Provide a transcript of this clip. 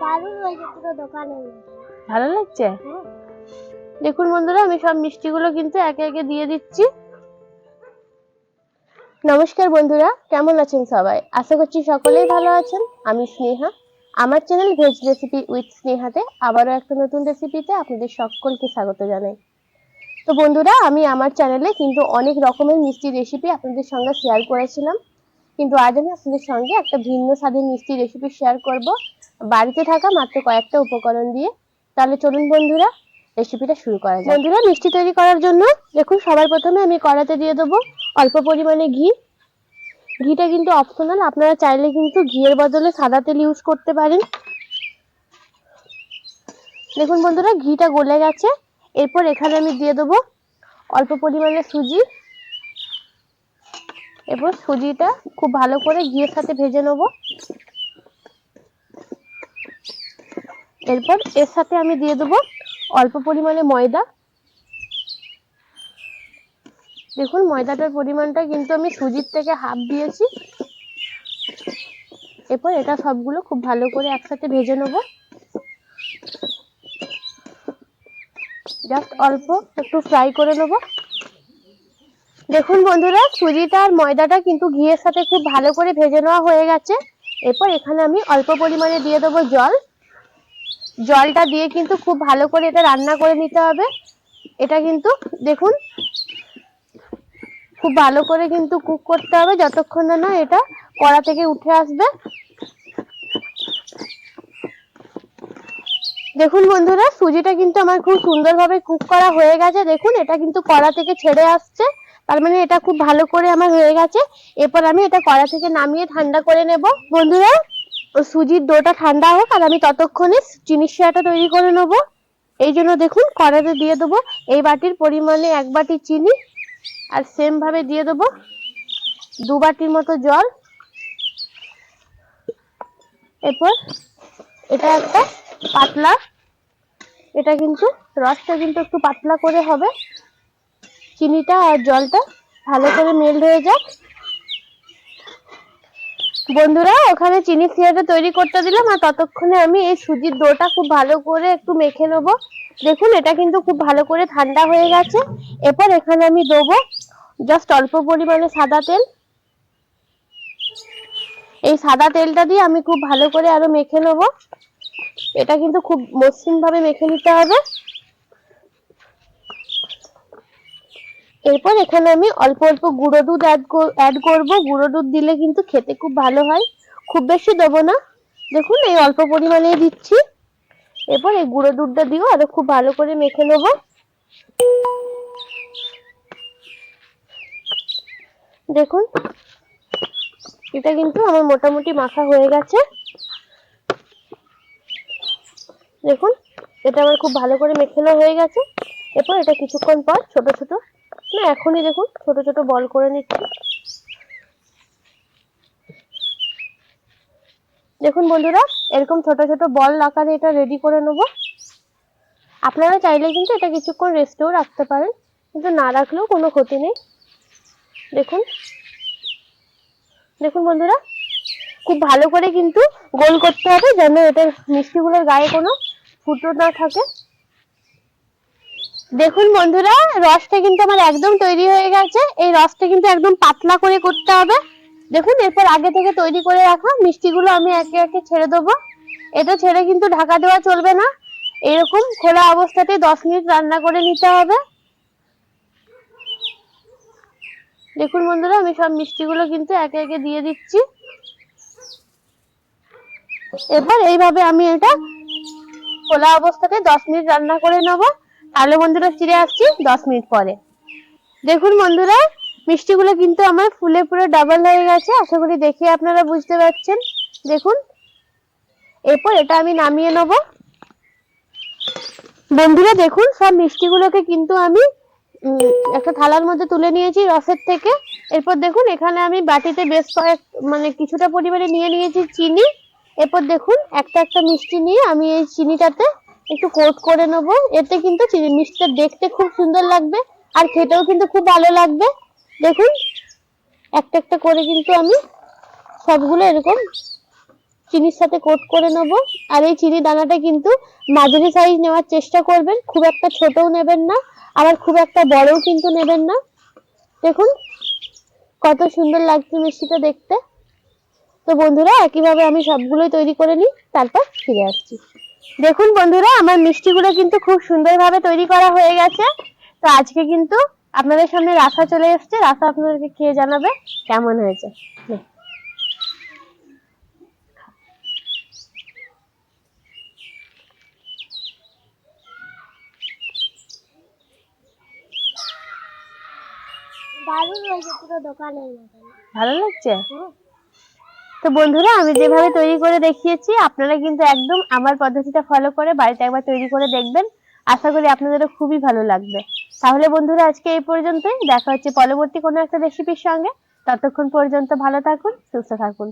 দারুণ হয়েছে পুরো দোকানে ভালো লাগছে? দেখুন বন্ধুরা আমি সব মিষ্টিগুলো কিন্তু একে একে দিয়ে দিচ্ছি। নমস্কার বন্ধুরা কেমন আছেন সবাই? আশা করছি সকলেই ভালো আছেন। আমি স্নেহা। আমার চ্যানেল ভেজ রেসিপি উইথ স্নেহাতে আবারও একটা নতুন রেসিপিতে আপনাদের সকলকে স্বাগত জানাই। তো বন্ধুরা আমি আমার চ্যানেলে কিন্তু অনেক রকমের মিষ্টি রেসিপি আপনাদের সঙ্গে শেয়ার করেছিলাম। কিন্তু আজ আমি আপনাদের সঙ্গে একটা ভিন্ন স্বাদের মিষ্টি রেসিপি শেয়ার করব। বাড়িতে থাকা মাত্র কয়েকটা উপকরণ দিয়ে। তাহলে চলুন বন্ধুরা রেসিপিটা শুরু করা যাক। বন্ধুরা, মিষ্টি তৈরি করার জন্য দেখুন, সবার প্রথমে আমি কড়াতে দিয়ে দেবো অল্প পরিমাণে ঘি। ঘিটা কিন্তু অপশনাল আপনারা চাইলে কিন্তু ঘিয়ের বদলে সাদা তেল ইউজ করতে পারেন। দেখুন বন্ধুরা, ঘিটা গলে গেছে। এরপর এখানে আমি দিয়ে দেবো অল্প পরিমাণে সুজি। এরপর সুজিটা খুব ভালো করে ঘিয়ের সাথে ভেজে নেব। এরপর এর সাথে আমি দিয়ে দেবো অল্প পরিমাণে ময়দা। দেখুন, ময়দাটার পরিমাণটা কিন্তু আমি সুজির থেকে হাফ দিয়েছি। এরপর এটা সবগুলো খুব ভালো করে একসাথে ভেজে নেব। জাস্ট অল্প একটু ফ্রাই করে নেব। দেখুন বন্ধুরা সুজিটা আর ময়দাটা কিন্তু ঘিয়ের সাথে খুব ভালো করে ভেজে নেওয়া হয়ে গেছে। এরপর এখানে আমি অল্প পরিমাণে দিয়ে দেবো জল। জলটা দিয়ে কিন্তু খুব ভালো করে এটা রান্না করে নিতে হবে। এটা কিন্তু দেখুন, খুব ভালো করে কিন্তু কুক করতে হবে যতক্ষণ না না এটা কড়া থেকে উঠে আসবে। দেখুন বন্ধুরা, সুজিটা কিন্তু আমার খুব সুন্দরভাবে কুক করা হয়ে গেছে। দেখুন, এটা কিন্তু কড়া থেকে ছেড়ে আসছে। তার মানে এটা খুব ভালো করে আমার হয়ে গেছে। এরপর আমি এটা কড়া থেকে নামিয়ে ঠান্ডা করে নেব। বন্ধুরা সুজির ডোটা ঠান্ডা হোক আর আমি ততক্ষণে চিনির শিরাটা তৈরি করে নেব। এই জন্য দেখুন, কড়াতে দিয়ে দেবো এই বাটির পরিমাণে এক বাটি চিনি আর সেম ভাবে দিয়ে দেবো দু বাটির মতো জল। এরপর এটা একটা পাতলা, এটা কিন্তু রসটা কিন্তু একটু পাতলা করে হবে। চিনিটা আর জলটা ভালো করে মেল্ট হয়ে যাক। বন্ধুরা, ওখানে চিনি সিরাটা তৈরি করতে দিলাম আর ততক্ষণে আমি এই সুজির ডোটা খুব ভালো করে একটু মেখে নেব। দেখুন, এটা কিন্তু খুব ভালো করে ঠান্ডা হয়ে গেছে। এরপর এখানে আমি দেবো জাস্ট অল্প পরিমাণে সাদা তেল। এই সাদা তেলটা দিয়ে আমি খুব ভালো করে আরও মেখে নেব। এটা কিন্তু খুব মসৃণ ভাবে মেখে নিতে হবে। এরপর এখানে আমি অল্প অল্প গুঁড়ো দুধ অ্যাড করব। গুঁড়ো দুধ দিলে কিন্তু খেতে খুব ভালো হয়। খুব বেশি দেবো না। দেখুন, এই অল্প পরিমাণেই দিচ্ছি। এরপর এই গুঁড়ো দুধটা দিও আরও খুব ভালো করে মেখে নেব। দেখুন, এটা কিন্তু আমার মোটামুটি মাখা হয়ে গেছে। দেখুন, এটা আমার খুব ভালো করে মেখানো হয়ে গেছে। এরপর এটা কিছুক্ষণ পর ছোট ছোট না, এখনই দেখুন, ছোট ছোট বল করে নিচ্ছি। দেখুন বন্ধুরা, এরকম ছোট ছোট বল আকারে এটা রেডি করে নেব। আপনারা চাইলে কিন্তু এটা কিছুক্ষণ রেস্টেও রাখতে পারেন, কিন্তু না রাখলেও কোনো ক্ষতি নেই। দেখুন দেখুন বন্ধুরা, খুব ভালো করে কিন্তু গোল করতে হবে, যেন এটার মিষ্টিগুলোর গায়ে কোনো ফুটো না থাকে। দেখুন বন্ধুরা, রসটা কিন্তু আমার একদম তৈরি হয়ে গেছে। এই রসটা কিন্তু একদম পাতলা করে করতে হবে। দেখুন, এরপর আগে থেকে তৈরি করে রাখা মিষ্টিগুলো আমি একে একে ছেড়ে দেবো। এটা ছেড়ে কিন্তু ঢাকা দেওয়া চলবে না। এরকম খোলা অবস্থাতে দশ মিনিট রান্না করে নিতে হবে। দেখুন বন্ধুরা, আমি সব মিষ্টিগুলো কিন্তু একে একে দিয়ে দিচ্ছি। এবার এইভাবে আমি এটা খোলা অবস্থাতে দশ মিনিট রান্না করে নেব। তাহলে বন্ধুরা ফিরে আসছি দশ মিনিট পরে। দেখুন বন্ধুরা, মিষ্টিগুলো কিন্তু আমার ফুলে পুরো ডাবল হয়ে গেছে। আশা করি দেখে আপনারা বুঝতে পারছেন। দেখুন, এরপর এটা আমি নামিয়ে নেব। বন্ধুরা দেখুন, সব মিষ্টিগুলোকে কিন্তু আমি একটা থালার মধ্যে তুলে নিয়েছি রসের থেকে। এরপর দেখুন, এখানে আমি বাটিতে বেশ কয়েক মানে কিছুটা পরিমাণে নিয়ে নিয়েছি চিনি। এরপর দেখুন, একটা একটা মিষ্টি নিয়ে আমি এই চিনিটাতে একটু কোট করে নেব। এতে কিন্তু মিষ্টিটা দেখতে খুব সুন্দর লাগবে আর খেতেও কিন্তু খুব ভালো লাগবে। দেখুন, একটা একটা করে কিন্তু আমি সবগুলো এরকম চিনির সাথে কোট করে নেব। আর এই চিনি দানাটা কিন্তু মাঝারি সাইজ নেওয়ার চেষ্টা করবেন, খুব একটা ছোটও নেবেন না, আবার খুব একটা বড়ও কিন্তু নেবেন না। দেখুন, কত সুন্দর লাগছে মিষ্টিটা দেখতে। তো বন্ধুরা, একইভাবে আমি সবগুলোই তৈরি করে নিই, তারপর ফিরে আসছি। দেখুন বন্ধুরা আমার মিষ্টিগুলো কিন্তু খুব সুন্দরভাবে তৈরি করা হয়ে গেছে। তো আজকে কিন্তু আপনাদের সামনে রাসা চলে এসেছে। রাসা আপনাদেরকে খেয়ে জানাবে? কেমন হয়েছে? দারুণ হয়েছে পুরো দোকানের মতন। ভালো লাগছে? হ্যাঁ। তো বন্ধুরা, আমি যেভাবে তৈরি করে দেখিয়েছি, আপনারা কিন্তু একদম আমার পদ্ধতিটা ফলো করে বাড়িতে একবার তৈরি করে দেখবেন। আশা করি আপনাদেরও খুবই ভালো লাগবে। তাহলে বন্ধুরা, আজকে এই পর্যন্তই। দেখা হচ্ছে পরবর্তী কোনো একটা রেসিপির সঙ্গে। ততক্ষণ পর্যন্ত ভালো থাকুন, সুস্থ থাকুন।